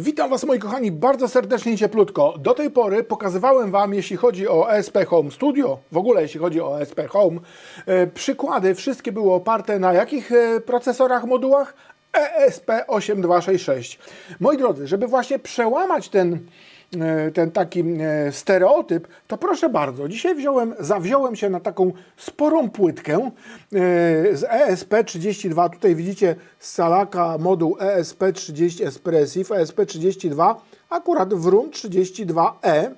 Witam Was moi kochani bardzo serdecznie i cieplutko. Do tej pory pokazywałem Wam, jeśli chodzi o ESP Home Studio, w ogóle jeśli chodzi o ESP Home, e, przykłady wszystkie były oparte na jakich e, procesorach, modułach? E ESP8266. Moi drodzy, żeby właśnie przełamać ten ten taki e, stereotyp, to proszę bardzo, dzisiaj wziąłem, zawziąłem się na taką sporą płytkę e, z ESP32. Tutaj widzicie z Salaka moduł E ESP30 Espressive, ESP32, akurat w RUM 32E.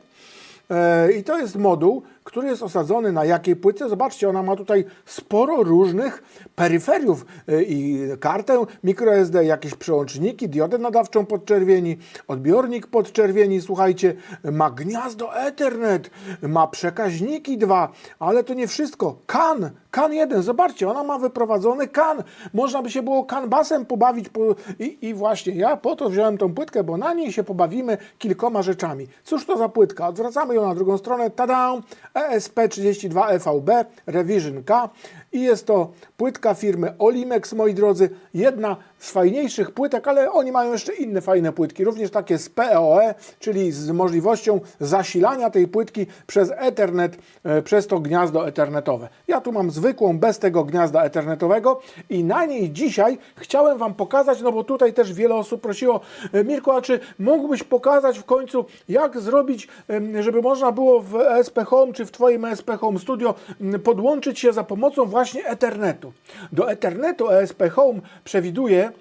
E, I to jest moduł, który jest osadzony na jakiej płytce? Zobaczcie, ona ma tutaj sporo różnych peryferiów e, i kartę microSD, jakieś przełączniki, diodę nadawczą podczerwieni, odbiornik podczerwieni, słuchajcie, ma gniazdo Ethernet, ma przekaźniki dwa, ale to nie wszystko. CAN, CAN 1, zobaczcie, ona ma wyprowadzony CAN. Można by się było CAN basem pobawić po, i, i właśnie ja po to wziąłem tą płytkę, bo na niej się pobawimy kilkoma rzeczami. Cóż to za płytka? Odwracamy ją na drugą stronę, tada! ESP32 EVB Revision K i jest to płytka firmy Olimex, moi drodzy, jedna z fajniejszych płytek, ale oni mają jeszcze inne fajne płytki, również takie z PoE, czyli z możliwością zasilania tej płytki przez Ethernet, e, przez to gniazdo ethernetowe. Ja tu mam zwykłą, bez tego gniazda ethernetowego i na niej dzisiaj chciałem Wam pokazać, no bo tutaj też wiele osób prosiło, e, Mirko, a czy mógłbyś pokazać w końcu, jak zrobić, żeby można było w ESP Home, czy w Twoim ESP Home Studio podłączyć się za pomocą właśnie Ethernetu. Do Ethernetu ESP Home przewiduje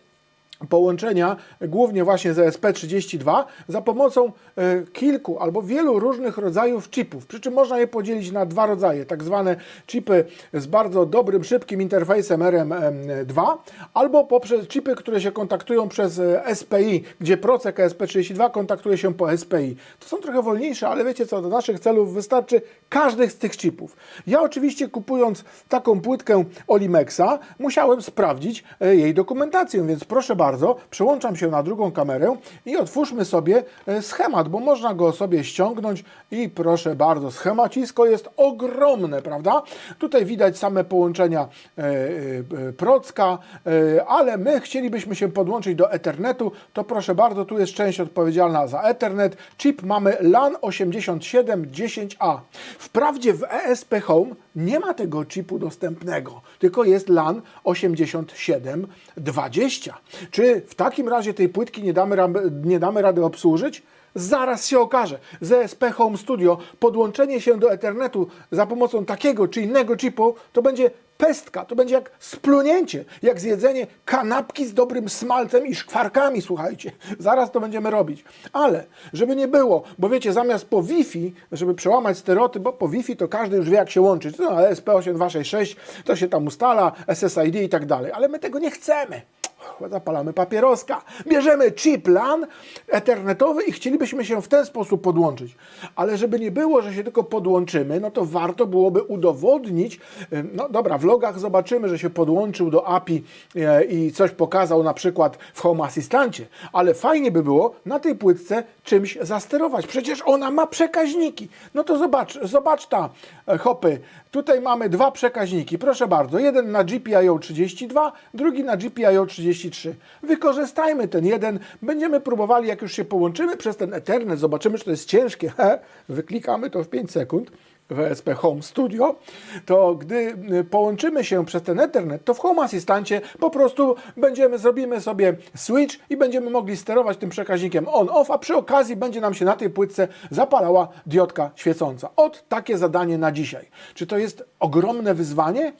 połączenia głównie właśnie z ESP32 za pomocą e, kilku albo wielu różnych rodzajów chipów. Przy czym można je podzielić na dwa rodzaje, tak zwane chipy z bardzo dobrym, szybkim interfejsem RM2 albo poprzez chipy, które się kontaktują przez e, SPI, gdzie procek ESP32 kontaktuje się po SPI. To są trochę wolniejsze, ale wiecie co, do naszych celów wystarczy każdy z tych chipów. Ja oczywiście kupując taką płytkę Olimexa musiałem sprawdzić e, jej dokumentację, więc proszę bardzo, przełączam się na drugą kamerę i otwórzmy sobie e, schemat, bo można go sobie ściągnąć i proszę bardzo, schemacisko jest ogromne, prawda? Tutaj widać same połączenia e, e, procka, ale my chcielibyśmy się podłączyć do Ethernetu, to proszę bardzo, tu jest część odpowiedzialna za Ethernet. Chip mamy LAN 8710A. Wprawdzie w ESP Home nie ma tego chipu dostępnego, tylko jest LAN 8720. Czy w takim razie tej płytki nie damy, nie damy rady obsłużyć? Zaraz się okaże. Z ESP Home Studio podłączenie się do Ethernetu za pomocą takiego czy innego chipu to będzie pestka, to będzie jak splunięcie, jak zjedzenie kanapki z dobrym smalcem i szkwarkami, słuchajcie. Zaraz to będziemy robić. Ale, żeby nie było, bo wiecie, zamiast po Wi-Fi, żeby przełamać stereotyp, bo po Wi-Fi to każdy już wie, jak się łączyć. No, SP8266 to się tam ustala, SSID i tak dalej. Ale my tego nie chcemy zapalamy papieroska, bierzemy chip LAN ethernetowy i chcielibyśmy się w ten sposób podłączyć. Ale żeby nie było, że się tylko podłączymy, no to warto byłoby udowodnić, no dobra, w logach zobaczymy, że się podłączył do API e, i coś pokazał na przykład w Home Assistancie, ale fajnie by było na tej płytce czymś zasterować. Przecież ona ma przekaźniki. No to zobacz, zobacz ta, e, hopy, tutaj mamy dwa przekaźniki, proszę bardzo, jeden na GPIO 32, drugi na GPIO 33. Wykorzystajmy ten jeden, będziemy próbowali, jak już się połączymy przez ten Ethernet, zobaczymy, czy to jest ciężkie, wyklikamy to w 5 sekund w ESP Home Studio, to gdy y, połączymy się przez ten Ethernet, to w Home Assistancie po prostu będziemy, zrobimy sobie switch i będziemy mogli sterować tym przekaźnikiem on-off, a przy okazji będzie nam się na tej płytce zapalała diodka świecąca. Od takie zadanie na dzisiaj. Czy to jest ogromne wyzwanie?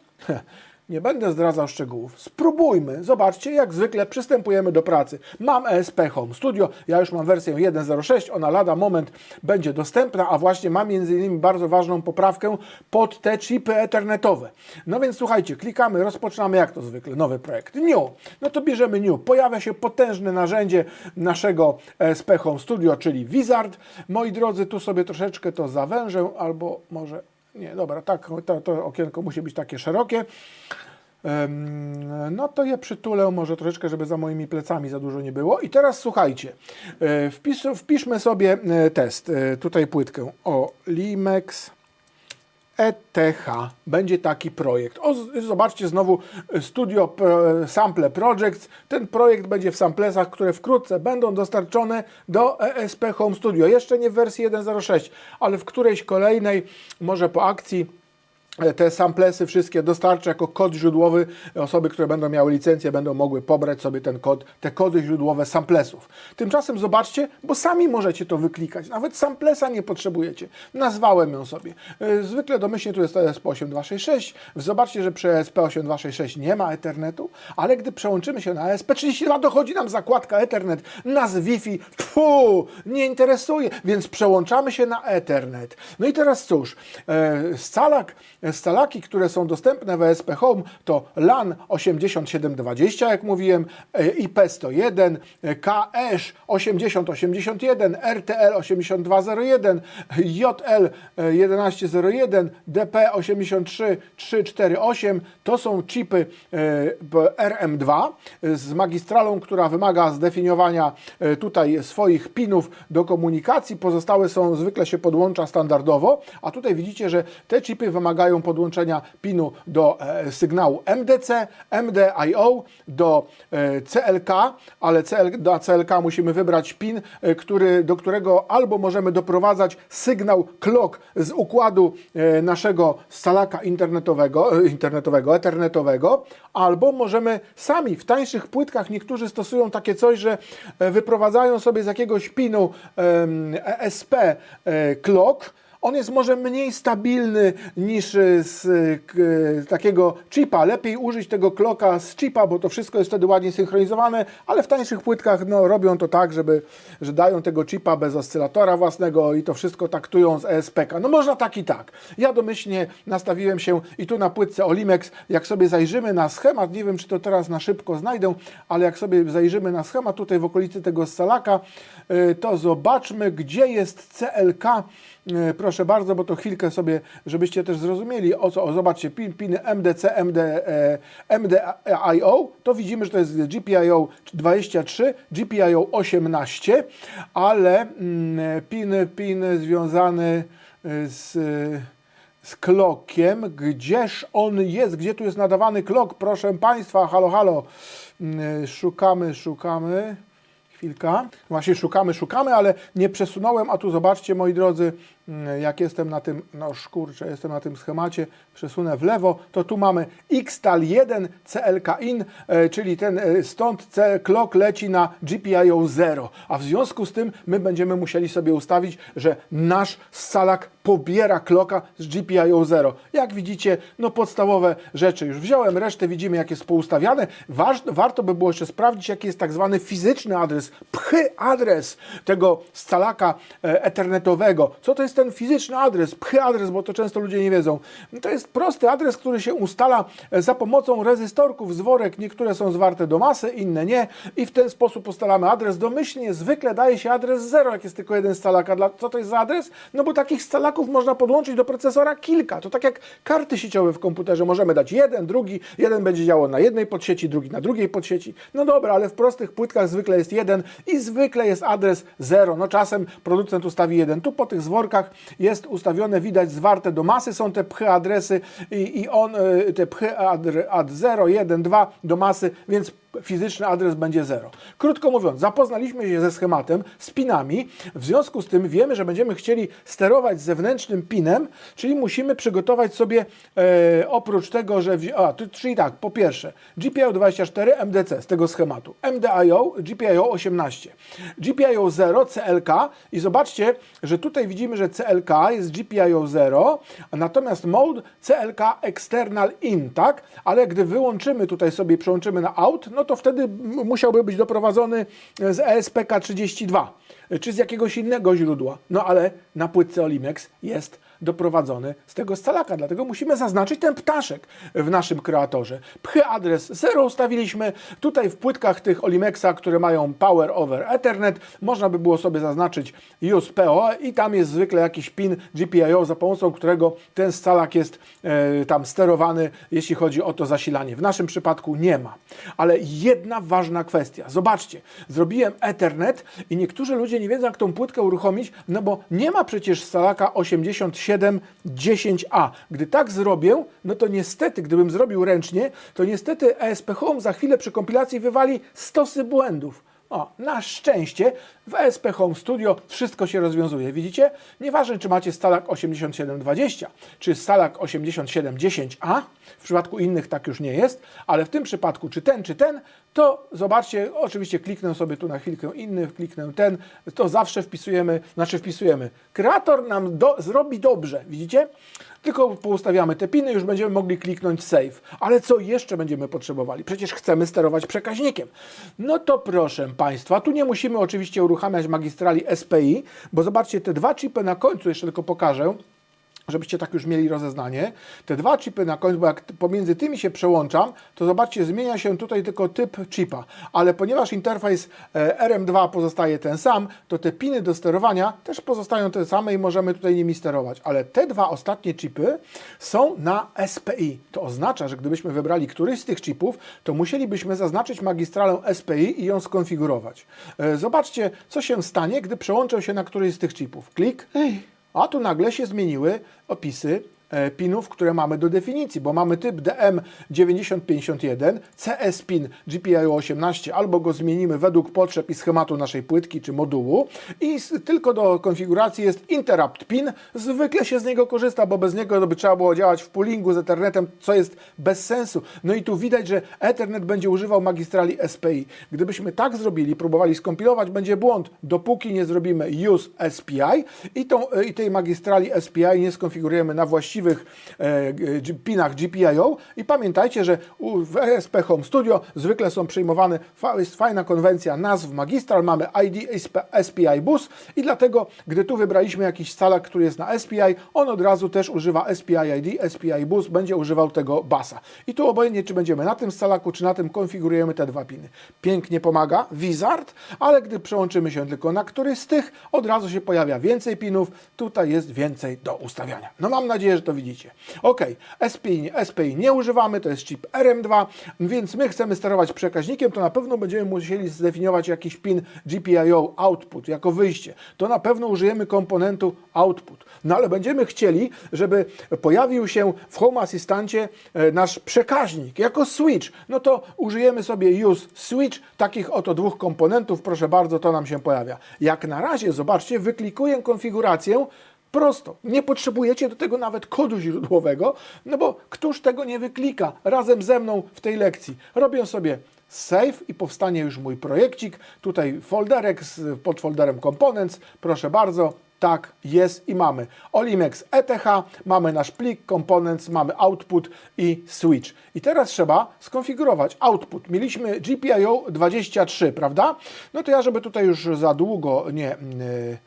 Nie będę zdradzał szczegółów. Spróbujmy. Zobaczcie, jak zwykle przystępujemy do pracy. Mam ESP Home Studio. Ja już mam wersję 1.06. Ona lada moment będzie dostępna, a właśnie mam między innymi bardzo ważną poprawkę pod te chipy ethernetowe. No więc słuchajcie, klikamy, rozpoczynamy jak to zwykle. Nowy projekt. New. No to bierzemy New. Pojawia się potężne narzędzie naszego ESP Home Studio, czyli Wizard. Moi drodzy, tu sobie troszeczkę to zawężę, albo może nie, dobra, tak, to, to okienko musi być takie szerokie. No to je przytulę może troszeczkę, żeby za moimi plecami za dużo nie było. I teraz słuchajcie, e, wpis, wpiszmy sobie e, test, e, tutaj płytkę o Limex ETH będzie taki projekt. O, zobaczcie znowu Studio Sample Projects. Ten projekt będzie w samplesach, które wkrótce będą dostarczone do ESP Home Studio. Jeszcze nie w wersji 1.06, ale w którejś kolejnej, może po akcji, te samplesy wszystkie dostarczę jako kod źródłowy. Osoby, które będą miały licencję, będą mogły pobrać sobie ten kod, te kody źródłowe samplesów. Tymczasem zobaczcie, bo sami możecie to wyklikać. Nawet samplesa nie potrzebujecie. Nazwałem ją sobie. E, Zwykle domyślnie tu jest ESP8266. Zobaczcie, że przy ESP8266 nie ma Ethernetu, ale gdy przełączymy się na ESP32, dochodzi nam zakładka Ethernet. Nas Wi-Fi, fu, nie interesuje, więc przełączamy się na Ethernet. No i teraz cóż, e, scalak, scalaki, które są dostępne w ESP Home to LAN 8720, jak mówiłem, e, IP101, e, KESH 8081, RTL 8201, JL e, 1101, DP 83348. To są chipy e, b- RM2 e, z magistralą, która wymaga zdefiniowania e, tutaj swoich pinów do komunikacji. Pozostałe są, zwykle się podłącza standardowo, a tutaj widzicie, że te chipy wymagają podłączenia pinu do e, sygnału MDC, MDIO, do e, CLK, ale CL, do CLK musimy wybrać pin, e, który, do którego albo możemy doprowadzać sygnał clock z układu naszego scalaka internetowego, internetowego, ethernetowego, albo możemy sami w tańszych płytkach, niektórzy stosują takie coś, że wyprowadzają sobie z jakiegoś pinu ESP clock, on jest może mniej stabilny niż e, z e, e, takiego chipa. Lepiej użyć tego kloka z chipa, bo to wszystko jest wtedy ładnie synchronizowane, ale w tańszych płytkach no, robią to tak, żeby, że dają tego chipa bez oscylatora własnego i to wszystko taktują z ESPK. No można tak i tak. Ja domyślnie nastawiłem się i tu na płytce Olimex, jak sobie zajrzymy na schemat, nie wiem czy to teraz na szybko znajdę, ale jak sobie zajrzymy na schemat tutaj w okolicy tego scalaka, to zobaczmy gdzie jest CLK. E, Proszę bardzo, bo to chwilkę sobie, żebyście też zrozumieli o co. O, zobaczcie, pin, piny MDC, MD, e, MDIO, to widzimy, że to jest GPIO 23, GPIO 18, ale mm, pin, pin związany e, z, z klokiem, gdzież on jest, gdzie tu jest nadawany klok, proszę Państwa, halo, halo, Mm, szukamy, szukamy. Chwilka. Właśnie szukamy, szukamy, ale nie przesunąłem, a tu zobaczcie moi drodzy, jak jestem na tym, no szkurczę, jestem na tym schemacie, przesunę w lewo, to tu mamy XTAL 1 CLK IN, e, czyli ten e, stąd C clock leci na GPIO 0, a w związku z tym my będziemy musieli sobie ustawić, że nasz scalak pobiera kloka z GPIO 0. Jak widzicie, no podstawowe rzeczy już wziąłem, resztę widzimy jak jest poustawiane. Waż, warto by było jeszcze sprawdzić, jaki jest tak zwany fizyczny adres, pchy adres tego scalaka e, ethernetowego. Co to jest ten fizyczny adres, pchy adres, bo to często ludzie nie wiedzą. To jest prosty adres, który się ustala e, za pomocą rezystorków z worek. Niektóre są zwarte do masy, inne nie i w ten sposób ustalamy adres. Domyślnie zwykle daje się adres 0, jak jest tylko jeden scalak. A co to jest za adres? No bo takich scalaków można podłączyć do procesora kilka. To tak jak karty sieciowe w komputerze. Możemy dać jeden, drugi, jeden będzie działał na jednej podsieci, drugi na drugiej podsieci. No dobra, ale w prostych płytkach zwykle jest jeden i zwykle jest adres 0. No czasem producent ustawi jeden. Tu po tych zworkach jest ustawione, widać zwarte do masy są te pchy adresy i, i on, y, te pchy ad, ad 0, 1, 2 do masy, więc fizyczny adres będzie 0. Krótko mówiąc, zapoznaliśmy się ze schematem, z pinami, w związku z tym wiemy, że będziemy chcieli sterować zewnętrznym pinem, czyli musimy przygotować sobie e, oprócz tego, że... A, tu, czyli tak, po pierwsze, GPIO 24 MDC z tego schematu, MDIO, GPIO 18, GPIO 0 CLK i zobaczcie, że tutaj widzimy, że CLK jest GPIO 0, a natomiast mode CLK external in, tak? Ale gdy wyłączymy tutaj sobie, przełączymy na out, no to wtedy musiałby być doprowadzony z E ESPK32 czy z jakiegoś innego źródła. No ale na płytce Olimex jest doprowadzony z tego scalaka, dlatego musimy zaznaczyć ten ptaszek w naszym kreatorze. Pchy adres 0 ustawiliśmy. Tutaj w płytkach tych Olimexa, które mają Power over Ethernet, można by było sobie zaznaczyć use PO i tam jest zwykle jakiś pin GPIO, za pomocą którego ten scalak jest e, tam sterowany, jeśli chodzi o to zasilanie. W naszym przypadku nie ma. Ale jedna ważna kwestia. Zobaczcie, zrobiłem Ethernet i niektórzy ludzie nie wiedzą, jak tą płytkę uruchomić, no bo nie ma przecież scalaka 87 8710A. Gdy tak zrobię, no to niestety, gdybym zrobił ręcznie, to niestety ESP Home za chwilę przy kompilacji wywali stosy błędów. O, na szczęście w ESP Home Studio wszystko się rozwiązuje. Widzicie? Nieważne, czy macie Stalak 8720, czy Stalak 8710A, w przypadku innych tak już nie jest, ale w tym przypadku, czy ten, czy ten, to zobaczcie, oczywiście kliknę sobie tu na chwilkę inny, kliknę ten, to zawsze wpisujemy, znaczy wpisujemy. Kreator nam do, zrobi dobrze, widzicie? Tylko poustawiamy te piny, już będziemy mogli kliknąć save. Ale co jeszcze będziemy potrzebowali? Przecież chcemy sterować przekaźnikiem. No to proszę Państwa, tu nie musimy oczywiście uruchamiać magistrali SPI, bo zobaczcie, te dwa chipy na końcu, jeszcze tylko pokażę, żebyście tak już mieli rozeznanie. Te dwa chipy na końcu, bo jak pomiędzy tymi się przełączam, to zobaczcie, zmienia się tutaj tylko typ chipa, ale ponieważ interfejs e, RM2 pozostaje ten sam, to te piny do sterowania też pozostają te same i możemy tutaj nimi sterować, ale te dwa ostatnie chipy są na SPI. To oznacza, że gdybyśmy wybrali któryś z tych chipów, to musielibyśmy zaznaczyć magistralę SPI i ją skonfigurować. E, Zobaczcie, co się stanie, gdy przełączę się na któryś z tych chipów. Klik. A tu nagle się zmieniły opisy pinów, które mamy do definicji, bo mamy typ DM9051, CS pin GPIO 18, albo go zmienimy według potrzeb i schematu naszej płytki czy modułu i tylko do konfiguracji jest interrupt pin. Zwykle się z niego korzysta, bo bez niego by trzeba było działać w poolingu z Ethernetem, co jest bez sensu. No i tu widać, że Ethernet będzie używał magistrali SPI. Gdybyśmy tak zrobili, próbowali skompilować, będzie błąd, dopóki nie zrobimy use SPI i, tą, e, i tej magistrali SPI nie skonfigurujemy na właściwych e, pinach GPIO. I pamiętajcie, że w ESP Home Studio zwykle są przyjmowane, jest fajna konwencja nazw magistral, mamy ID SP, SPI Bus i dlatego, gdy tu wybraliśmy jakiś scalak, który jest na SPI, on od razu też używa SPI ID, SPI Bus, będzie używał tego basa. I tu obojętnie, czy będziemy na tym scalaku, czy na tym, konfigurujemy te dwa piny. Pięknie pomaga Wizard, ale gdy przełączymy się tylko na któryś z tych, od razu się pojawia więcej pinów, tutaj jest więcej do ustawiania. No mam nadzieję, że to widzicie. Ok, SPI, SPI nie używamy, to jest chip RM2, więc my chcemy sterować przekaźnikiem, to na pewno będziemy musieli zdefiniować jakiś pin GPIO output jako wyjście. To na pewno użyjemy komponentu output. No ale będziemy chcieli, żeby pojawił się w Home Assistancie e, nasz przekaźnik jako switch. No to użyjemy sobie use switch takich oto dwóch komponentów. Proszę bardzo, to nam się pojawia. Jak na razie, zobaczcie, wyklikuję konfigurację Prosto. Nie potrzebujecie do tego nawet kodu źródłowego, no bo któż tego nie wyklika razem ze mną w tej lekcji. Robię sobie save i powstanie już mój projekcik. Tutaj folderek z podfolderem components. Proszę bardzo. Tak, jest i mamy Olimex ETH, mamy nasz plik, components, mamy output i switch. I teraz trzeba skonfigurować output. Mieliśmy GPIO 23, prawda? No to ja, żeby tutaj już za długo nie... Yy,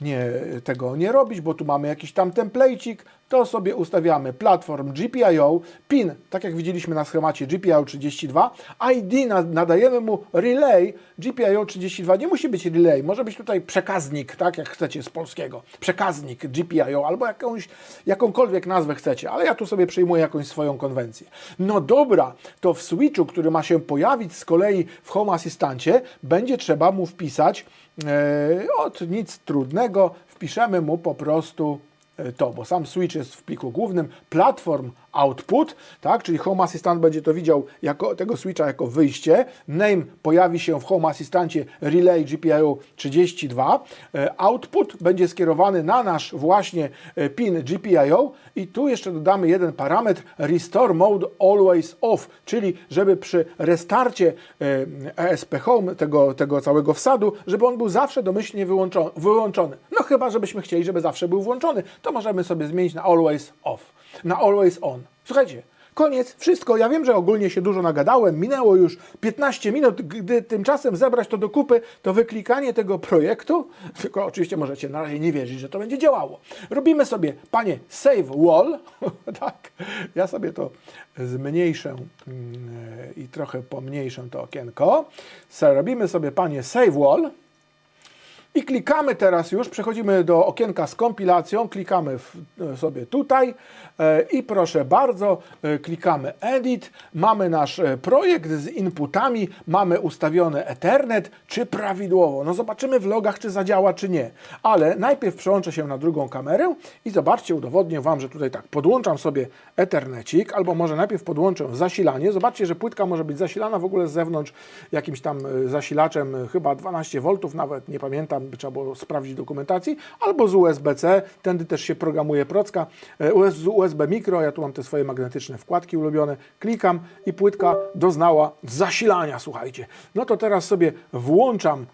nie, tego nie robić, bo tu mamy jakiś tam template'ik, to sobie ustawiamy platform GPIO, pin, tak jak widzieliśmy na schemacie GPIO 32, ID na- nadajemy mu relay GPIO 32, nie musi być relay, może być tutaj przekaznik, tak jak chcecie z polskiego, przekaznik GPIO albo jakąś, jakąkolwiek nazwę chcecie, ale ja tu sobie przyjmuję jakąś swoją konwencję. No dobra, to w switchu, który ma się pojawić z kolei w Home Assistancie, będzie trzeba mu wpisać e, od nic trudnego, wpiszemy mu po prostu to, bo sam switch jest w pliku głównym, platform output, tak, czyli Home Assistant będzie to widział jako, tego switcha jako wyjście, name pojawi się w Home Assistancie relay GPIO 32, e, output będzie skierowany na nasz właśnie e, pin GPIO i tu jeszcze dodamy jeden parametr restore mode always off, czyli żeby przy restarcie e, ESP Home tego, tego całego wsadu, żeby on był zawsze domyślnie wyłączony, wyłączony. No chyba, żebyśmy chcieli, żeby zawsze był włączony, to możemy sobie zmienić na always off, na always on. Słuchajcie, koniec, wszystko. Ja wiem, że ogólnie się dużo nagadałem, minęło już 15 minut, gdy tymczasem zebrać to do kupy, to wyklikanie tego projektu, tylko oczywiście możecie na razie nie wierzyć, że to będzie działało. Robimy sobie, panie, save wall, tak, ja sobie to zmniejszę mm, i trochę pomniejszę to okienko. Robimy sobie, panie, save wall, I klikamy teraz już, przechodzimy do okienka z kompilacją, klikamy w, e, sobie tutaj e, i proszę bardzo, e, klikamy Edit, mamy nasz projekt z inputami, mamy ustawione Ethernet, czy prawidłowo. No zobaczymy w logach, czy zadziała, czy nie. Ale najpierw przełączę się na drugą kamerę i zobaczcie, udowodnię Wam, że tutaj tak, podłączam sobie Ethernecik, albo może najpierw podłączę zasilanie. Zobaczcie, że płytka może być zasilana w ogóle z zewnątrz jakimś tam zasilaczem, chyba 12 V, nawet nie pamiętam, by trzeba było sprawdzić dokumentacji, albo z USB-C, tędy też się programuje procka, e, z USB mikro, ja tu mam te swoje magnetyczne wkładki ulubione, klikam i płytka doznała zasilania, słuchajcie. No to teraz sobie włączam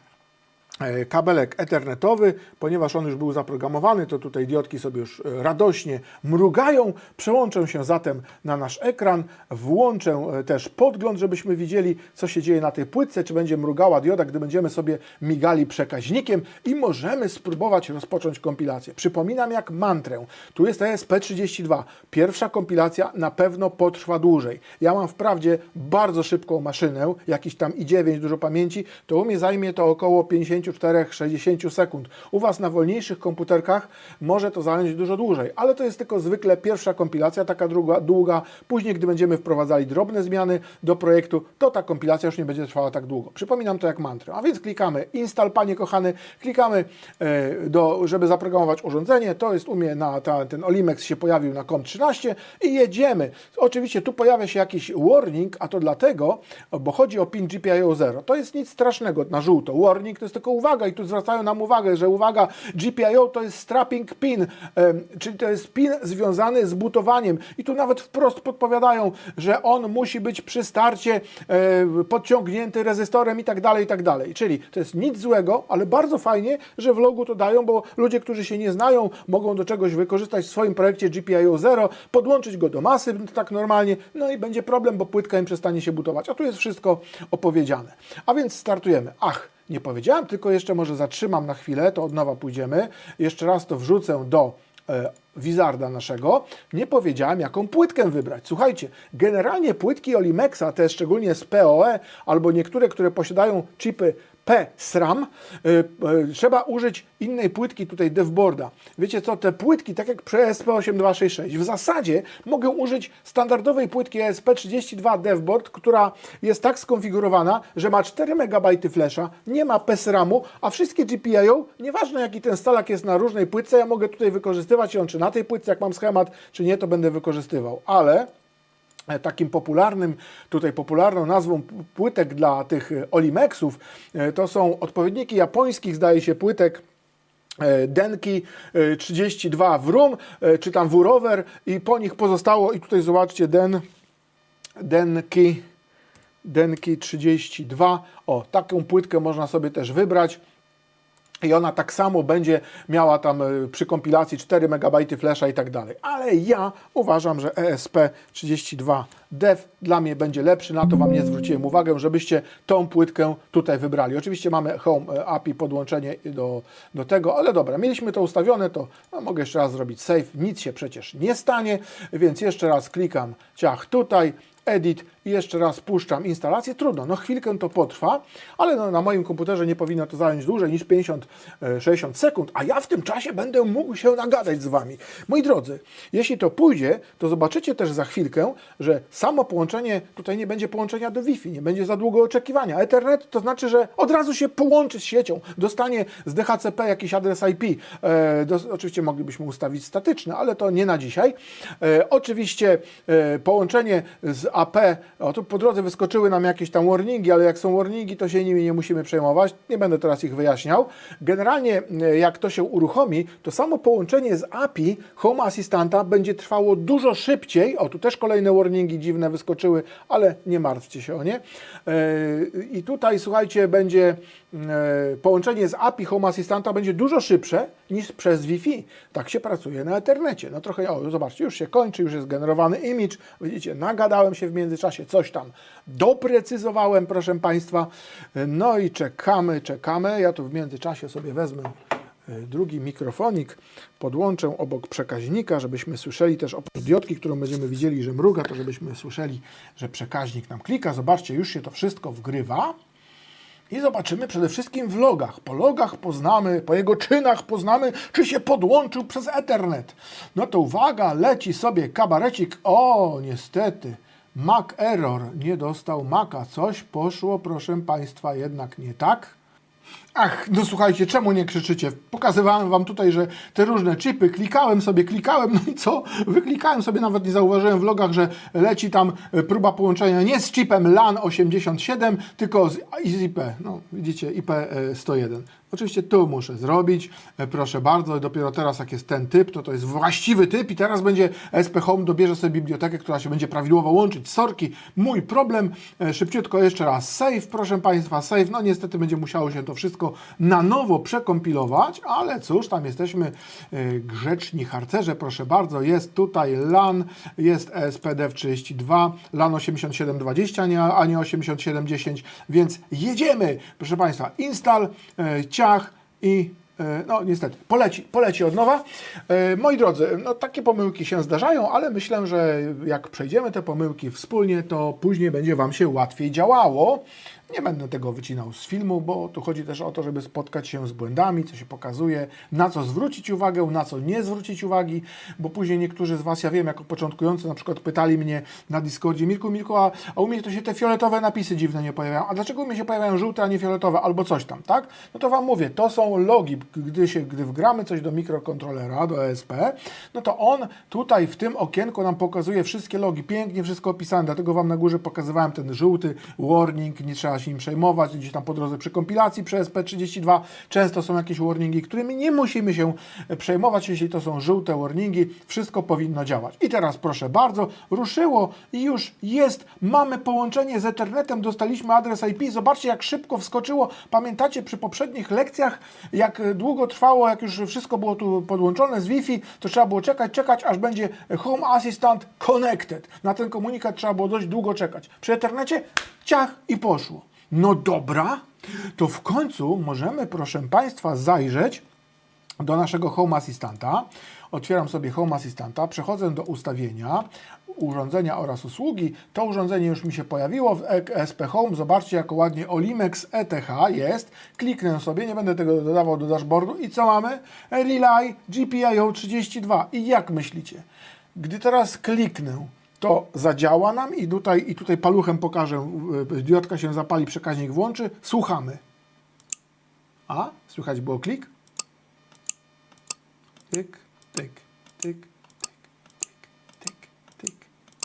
kabelek ethernetowy, ponieważ on już był zaprogramowany, to tutaj diodki sobie już e, radośnie mrugają. Przełączę się zatem na nasz ekran, włączę e, też podgląd, żebyśmy widzieli, co się dzieje na tej płytce, czy będzie mrugała dioda, gdy będziemy sobie migali przekaźnikiem i możemy spróbować rozpocząć kompilację. Przypominam jak mantrę. Tu jest ESP32. Pierwsza kompilacja na pewno potrwa dłużej. Ja mam wprawdzie bardzo szybką maszynę, jakiś tam i9, dużo pamięci, to u mnie zajmie to około 54-60 sekund. U Was na wolniejszych komputerkach może to zająć dużo dłużej, ale to jest tylko zwykle pierwsza kompilacja, taka długa, długa. Później, gdy będziemy wprowadzali drobne zmiany do projektu, to ta kompilacja już nie będzie trwała tak długo. Przypominam to jak mantrę. A więc klikamy install, panie kochany, klikamy, e, do, żeby zaprogramować urządzenie. To jest u mnie na ta, ten Olimex się pojawił na COM13 i jedziemy. Oczywiście tu pojawia się jakiś warning, a to dlatego, bo chodzi o pin GPIO 0. To jest nic strasznego na żółto. Warning to jest tylko uwaga i tu zwracają nam uwagę, że uwaga, GPIO to jest strapping pin, czyli to jest pin związany z butowaniem i tu nawet wprost podpowiadają, że on musi być przy starcie e, podciągnięty rezystorem i tak dalej, i tak dalej. Czyli to jest nic złego, ale bardzo fajnie, że w logu to dają, bo ludzie, którzy się nie znają, mogą do czegoś wykorzystać w swoim projekcie GPIO 0, podłączyć go do masy tak normalnie, no i będzie problem, bo płytka im przestanie się butować. A tu jest wszystko opowiedziane. A więc startujemy. Ach, nie powiedziałem, tylko jeszcze może zatrzymam na chwilę, to od nowa pójdziemy. Jeszcze raz to wrzucę do e, Wizarda naszego. Nie powiedziałem, jaką płytkę wybrać. Słuchajcie, generalnie płytki Olimexa, te szczególnie z PoE, albo niektóre, które posiadają chipy P-SRAM, y, y, trzeba użyć innej płytki tutaj devboarda. Wiecie co, te płytki, tak jak przy ESP8266, w zasadzie mogę użyć standardowej płytki ESP32 devboard, która jest tak skonfigurowana, że ma 4 MB flasha, nie ma PSRAMu, a wszystkie GPIO, nieważne jaki ten stalak jest na różnej płytce, ja mogę tutaj wykorzystywać ją, czy na tej płytce, jak mam schemat, czy nie, to będę wykorzystywał. Ale takim popularnym, tutaj popularną nazwą płytek dla tych e, Olimexów, e, to są odpowiedniki japońskich, zdaje się, płytek e, Denki e, 32 Wrum, e, czy tam Wurover i po nich pozostało, i tutaj zobaczcie, Den, Denki, Denki 32, o, taką płytkę można sobie też wybrać. I ona tak samo będzie miała tam y, przy kompilacji 4 MB flasha i tak dalej. Ale ja uważam, że ESP32 Dev dla mnie będzie lepszy. Na to Wam nie zwróciłem uwagę, żebyście tą płytkę tutaj wybrali. Oczywiście mamy Home y, API, podłączenie do, do tego, ale dobra, mieliśmy to ustawione, to no, mogę jeszcze raz zrobić save. Nic się przecież nie stanie, więc jeszcze raz klikam ciach tutaj edit i jeszcze raz puszczam instalację. Trudno, no chwilkę to potrwa, ale no, na moim komputerze nie powinno to zająć dłużej niż 50-60 sekund, a ja w tym czasie będę mógł się nagadać z Wami. Moi drodzy, jeśli to pójdzie, to zobaczycie też za chwilkę, że samo połączenie, tutaj nie będzie połączenia do Wi-Fi, nie będzie za długo oczekiwania. Ethernet to znaczy, że od razu się połączy z siecią, dostanie z DHCP jakiś adres IP. E, dos- oczywiście moglibyśmy ustawić statyczne, ale to nie na dzisiaj. E, oczywiście e, połączenie z AP, o tu po drodze wyskoczyły nam jakieś tam warningi, ale jak są warningi, to się nimi nie musimy przejmować. Nie będę teraz ich wyjaśniał. Generalnie e, jak to się uruchomi, to samo połączenie z API Home Assistanta będzie trwało dużo szybciej. O, tu też kolejne warningi dziwne wyskoczyły, ale nie martwcie się o nie. E, I tutaj słuchajcie, będzie e, połączenie z API Home Assistanta będzie dużo szybsze niż przez Wi-Fi. Tak się pracuje na Ethernecie. No trochę, o, zobaczcie, już się kończy, już jest generowany image. Widzicie, nagadałem się w międzyczasie, coś tam doprecyzowałem, proszę Państwa. No i czekamy, czekamy. Ja tu w międzyczasie sobie wezmę e, drugi mikrofonik, podłączę obok przekaźnika, żebyśmy słyszeli też oprócz diodki, którą będziemy widzieli, że mruga, to żebyśmy słyszeli, że przekaźnik nam klika. Zobaczcie, już się to wszystko wgrywa. I zobaczymy przede wszystkim w logach. Po logach poznamy, po jego czynach poznamy, czy się podłączył przez Ethernet. No to uwaga, leci sobie kabarecik. O, niestety, Mac Error nie dostał Maca. Coś poszło, proszę Państwa, jednak nie tak. Ach, no słuchajcie, czemu nie krzyczycie? Pokazywałem wam tutaj, że te różne chipy, klikałem sobie, klikałem, no i co? Wyklikałem sobie, nawet nie zauważyłem w logach, że leci tam e, próba połączenia nie z chipem LAN 87, tylko z, z IP, no widzicie, IP e, 101. Oczywiście tu muszę zrobić, e, proszę bardzo, dopiero teraz jak jest ten typ, to to jest właściwy typ i teraz będzie SP Home, dobierze sobie bibliotekę, która się będzie prawidłowo łączyć. Sorki, mój problem, szybciutko jeszcze raz save, proszę Państwa, save, no niestety będzie musiało się to wszystko na nowo przekompilować, ale cóż, tam jesteśmy e, grzeczni harcerze, proszę bardzo, jest tutaj LAN, jest ESPDF32, LAN 8720, a nie, a nie 8710, więc jedziemy, proszę Państwa, install, e, ciach i e, no niestety, poleci, poleci od nowa. Moi drodzy, no takie pomyłki się zdarzają, ale myślę, że jak przejdziemy te pomyłki wspólnie, to później będzie Wam się łatwiej działało. Nie będę tego wycinał z filmu, bo tu chodzi też o to, żeby spotkać się z błędami, co się pokazuje, na co zwrócić uwagę, na co nie zwrócić uwagi, bo później niektórzy z Was, ja wiem, jako początkujący na przykład pytali mnie na Discordzie, Mirku, Mirku, a, a u mnie to się te fioletowe napisy dziwne nie pojawiają, a dlaczego u mnie się pojawiają żółte, a nie fioletowe, albo coś tam, tak? No to Wam mówię, to są logi, gdy się, gdy wgramy coś do mikrokontrolera, do ESP, no to on tutaj w tym okienku nam pokazuje wszystkie logi, pięknie wszystko opisane, dlatego Wam na górze pokazywałem ten żółty warning, nie trzeba się nim przejmować, gdzieś tam po drodze przy kompilacji przez P32 często są jakieś warningi, którymi nie musimy się przejmować, jeśli to są żółte warningi, wszystko powinno działać. I teraz proszę bardzo, ruszyło i już jest, mamy połączenie z Ethernetem, dostaliśmy adres IP, zobaczcie jak szybko wskoczyło, pamiętacie przy poprzednich lekcjach, jak długo trwało, jak już wszystko było tu podłączone z Wi-Fi, to trzeba było czekać, czekać, aż będzie Home Assistant Connected. Na ten komunikat trzeba było dość długo czekać. Przy Ethernecie ciach i poszło. No dobra, to w końcu możemy, proszę Państwa, zajrzeć do naszego Home Assistanta. Otwieram sobie Home Assistanta, przechodzę do ustawienia, urządzenia oraz usługi. To urządzenie już mi się pojawiło w ESP Home. Zobaczcie, jak ładnie Olimex ETH jest. Kliknę sobie, nie będę tego dodawał do dashboardu. I co mamy? Relay GPIO 32. I jak myślicie? Gdy teraz kliknę, to zadziała nam i tutaj, i tutaj paluchem pokażę, diodka się zapali, przekaźnik włączy. Słuchamy. A, słychać było klik? Tyk, tyk, tyk, tyk, tyk, tyk,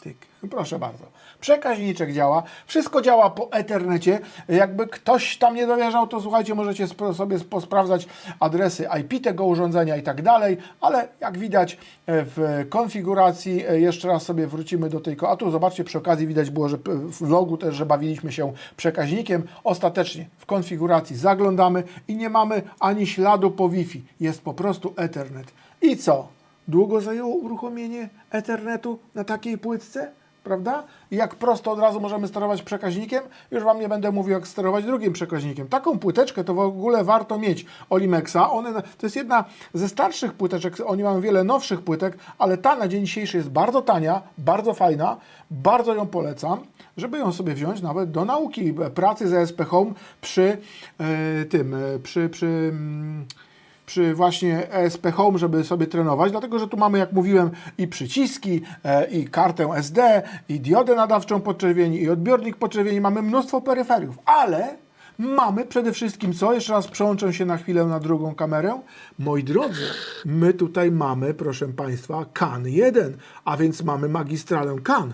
tyk. Proszę bardzo. Przekaźniczek działa, wszystko działa po Ethernecie. Jakby ktoś tam nie dowierzał, to słuchajcie, możecie sobie posprawdzać adresy IP tego urządzenia i tak dalej, ale jak widać e, w konfiguracji, e, jeszcze raz sobie wrócimy do tej, a tu zobaczcie, przy okazji widać było, że w logu też, że bawiliśmy się przekaźnikiem. Ostatecznie w konfiguracji zaglądamy i nie mamy ani śladu po Wi-Fi, jest po prostu Ethernet. I co? Długo zajęło uruchomienie Ethernetu na takiej płytce? Prawda? Jak prosto od razu możemy sterować przekaźnikiem, już Wam nie będę mówił, jak sterować drugim przekaźnikiem. Taką płyteczkę to w ogóle warto mieć Olimexa. One, to jest jedna ze starszych płyteczek, oni mają wiele nowszych płytek, ale ta na dzień dzisiejszy jest bardzo tania, bardzo fajna, bardzo ją polecam, żeby ją sobie wziąć nawet do nauki, pracy z ESP Home przy e, tym, e, przy, przy mm, przy właśnie ESP Home, żeby sobie trenować, dlatego że tu mamy, jak mówiłem, i przyciski, e, i kartę SD, i diodę nadawczą podczerwieni, i odbiornik podczerwieni, mamy mnóstwo peryferiów, ale mamy przede wszystkim co? Jeszcze raz przełączę się na chwilę na drugą kamerę. Moi drodzy, my tutaj mamy, proszę Państwa, CAN 1, a więc mamy magistralę CAN.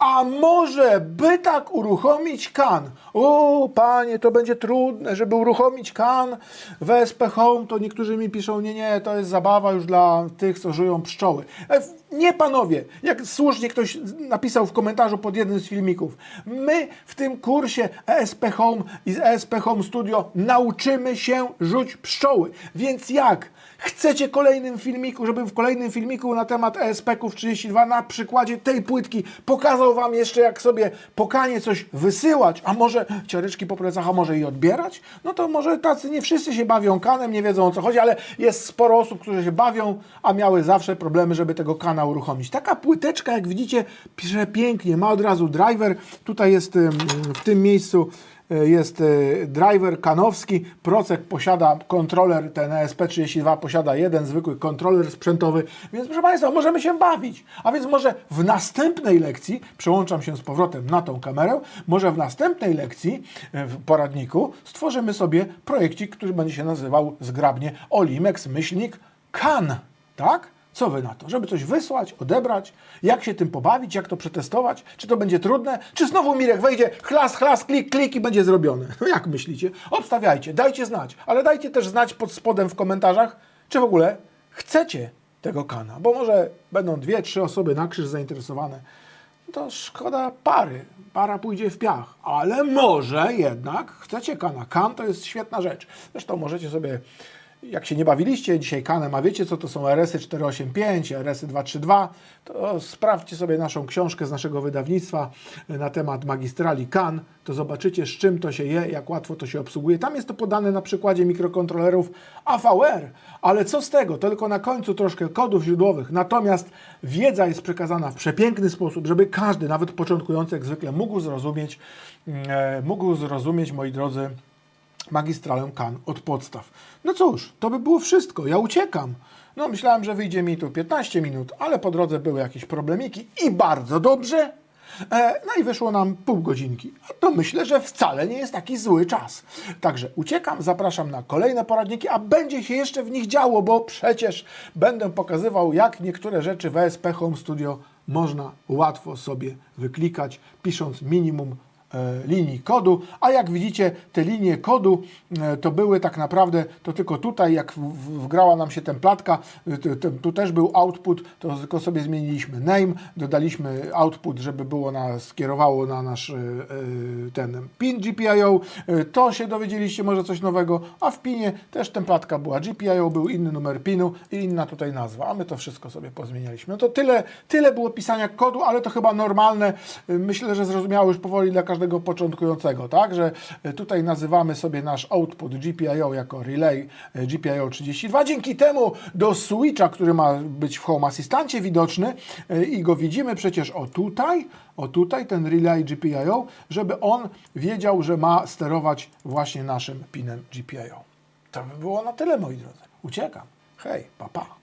A może by tak uruchomić kan? O, panie, to będzie trudne, żeby uruchomić kan w SP Home, to niektórzy mi piszą, nie, nie, to jest zabawa już dla tych, co żyją pszczoły. E, Nie, panowie, jak słusznie ktoś napisał w komentarzu pod jednym z filmików, my w tym kursie ESP Home i z ESP Home Studio nauczymy się rzuć pszczoły. Więc jak? Chcecie kolejnym filmiku, żebym w kolejnym filmiku na temat ESP-ków 32 na przykładzie tej płytki pokazał Wam jeszcze jak sobie pokanie coś wysyłać, a może ciareczki po plecach, a może i odbierać? No to może tacy nie wszyscy się bawią kanem, nie wiedzą o co chodzi, ale jest sporo osób, które się bawią, a miały zawsze problemy, żeby tego kana uruchomić. Taka płyteczka, jak widzicie, pisze pięknie, ma od razu driver, tutaj jest w tym miejscu jest e, driver kanowski, Procek posiada kontroler, ten ESP32 posiada jeden zwykły kontroler sprzętowy, więc proszę Państwa, możemy się bawić. A więc może w następnej lekcji, przełączam się z powrotem na tą kamerę, może w następnej lekcji e, w poradniku stworzymy sobie projekcik, który będzie się nazywał zgrabnie Olimex myślnik CAN, tak? Co wy na to? Żeby coś wysłać, odebrać, jak się tym pobawić, jak to przetestować? Czy to będzie trudne? Czy znowu Mirek wejdzie, chlas, chlas, klik, klik i będzie zrobione? No jak myślicie? Obstawiajcie, dajcie znać, ale dajcie też znać pod spodem w komentarzach, czy w ogóle chcecie tego kana, bo może będą dwie, trzy osoby na krzyż zainteresowane. To szkoda pary, para pójdzie w piach, ale może jednak chcecie kana. Kan to jest świetna rzecz. Zresztą możecie sobie jak się nie bawiliście dzisiaj kanem, a wiecie co to są RS-y 485, RS-y 232, to sprawdźcie sobie naszą książkę z naszego wydawnictwa na temat magistrali kan, to zobaczycie z czym to się je, jak łatwo to się obsługuje. Tam jest to podane na przykładzie mikrokontrolerów AVR, ale co z tego, tylko na końcu troszkę kodów źródłowych, natomiast wiedza jest przekazana w przepiękny sposób, żeby każdy, nawet początkujący jak zwykle, mógł zrozumieć, e, mógł zrozumieć, moi drodzy, magistralę kan od podstaw. No cóż, to by było wszystko. Ja uciekam. No myślałem, że wyjdzie mi tu 15 minut, ale po drodze były jakieś problemiki i bardzo dobrze. E, no i wyszło nam pół godzinki. A to myślę, że wcale nie jest taki zły czas. Także uciekam, zapraszam na kolejne poradniki, a będzie się jeszcze w nich działo, bo przecież będę pokazywał, jak niektóre rzeczy w ESP Home Studio można łatwo sobie wyklikać, pisząc minimum linii kodu, a jak widzicie te linie kodu e, to były tak naprawdę, to tylko tutaj jak wgrała nam się templatka, e, tu też był output, to tylko sobie zmieniliśmy name, dodaliśmy output, żeby było na, skierowało na nasz e, e, ten pin GPIO, E, to się dowiedzieliście może coś nowego, a w pinie też templatka była GPIO, był inny numer pinu i inna tutaj nazwa, a my to wszystko sobie pozmienialiśmy. No to tyle, tyle było pisania kodu, ale to chyba normalne, E, myślę, że zrozumiałe już powoli dla każdego początkującego, tak, że e, tutaj nazywamy sobie nasz output GPIO jako relay e, GPIO 32, dzięki temu do switcha, który ma być w Home Assistancie widoczny e, i go widzimy przecież o tutaj, o tutaj, ten relay GPIO, żeby on wiedział, że ma sterować właśnie naszym pinem GPIO. To by było na tyle, moi drodzy. Uciekam. Hej, papa. Pa.